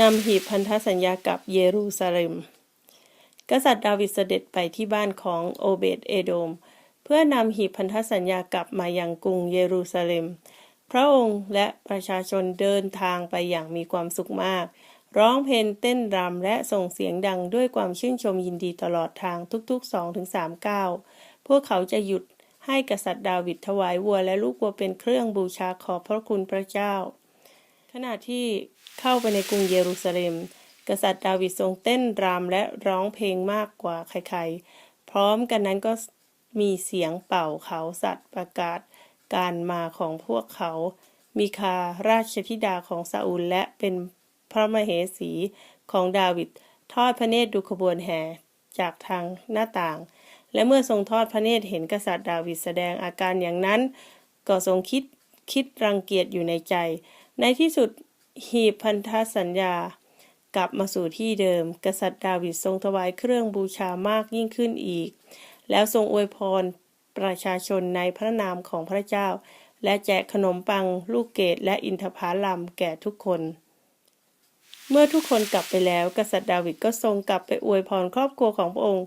นำหีบพันธสัญญากับเยรูซาเล็ม กษัตริย์ดาวิดเสด็จไปที่บ้านของโอเบตเอโดม เพื่อนำหีบพันธสัญญากลับมายังกรุงเยรูซาเล็ม พระองค์และประชาชนเดินทางไปอย่างมีความสุขมาก ร้องเพลงเต้นรำและส่งเสียงดังด้วยความชื่นชมยินดีตลอดทางทุกๆสองถึงสามก้าวพวกเขาจะหยุดให้กษัตริย์ดาวิดถวายวัวและลูกวัวเป็นเครื่องบูชาขอบพระคุณพระเจ้า ขณะที่เข้าไปในกรุงเยรูซาเล็ม กษัตริย์ดาวิดทรงเต้นรำและร้องเพลงมากกว่าใครๆ พร้อมกันนั้นก็มีเสียงเป่าเขาสัตว์ประกาศการมาของพวกเขา มีคาราชธิดาของซาอูลและเป็นพระมเหสีของดาวิดทอดพระเนตรดูขบวนแห่จากทางหน้าต่าง และเมื่อทรงทอดพระเนตรเห็นกษัตริย์ดาวิดแสดงอาการอย่างนั้น ก็ทรงคิดคิดรังเกียจอยู่ในใจ ในที่สุดหีบพันธสัญญากลับมาสู่ที่เดิม กษัตริย์ดาวิดทรงถวายเครื่องบูชามากยิ่งขึ้นอีก แล้วทรงอวยพรประชาชนในพระนามของพระเจ้า และแจกขนมปัง ลูกเกดและอินทผลัมแก่ทุกคน เมื่อทุกคนกลับไปแล้ว กษัตริย์ดาวิดก็ทรงกลับไปอวยพรครอบครัวของพระองค์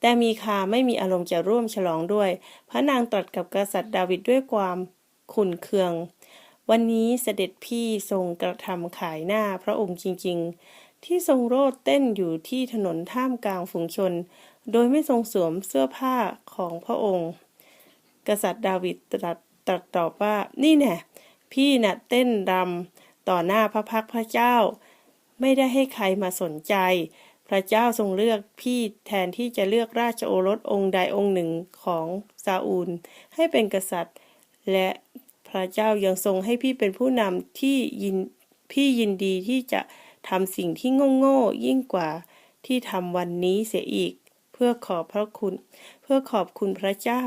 แต่มีคาไม่มีอารมณ์จะร่วมฉลองด้วย พระนางตรัสกับกษัตริย์ดาวิดด้วยความขุ่นเคือง วันนี้เสด็จพี่ทรงกระทำขายหน้าพระองค์จริง ๆ ที่ทรงโรดเต้นอยู่ที่ถนนท่ามกลางฝูงชน โดยไม่ทรงสวมเสื้อผ้าของพระองค์ กษัตริย์ดาวิดตรัสตรัสตอบว่านี่แน่พี่น่ะเต้นรำต่อหน้าพระพักพระเจ้า ไม่ได้ให้ใครมาสนใจ พระเจ้าทรงเลือกพี่แทนที่จะเลือกราชโอรสองค์ใดองค์หนึ่งของซาอูล ให้เป็นกษัตริย์ และ ระเจ้ายังทรงให้พี่เป็นผู้นำที่ยินพี่ยินดีที่จะทำสิ่งที่โง่ๆยิ่งกว่าที่ทำวันนี้เสียอีก เพื่อขอบพระคุณ เพื่อขอบคุณพระเจ้า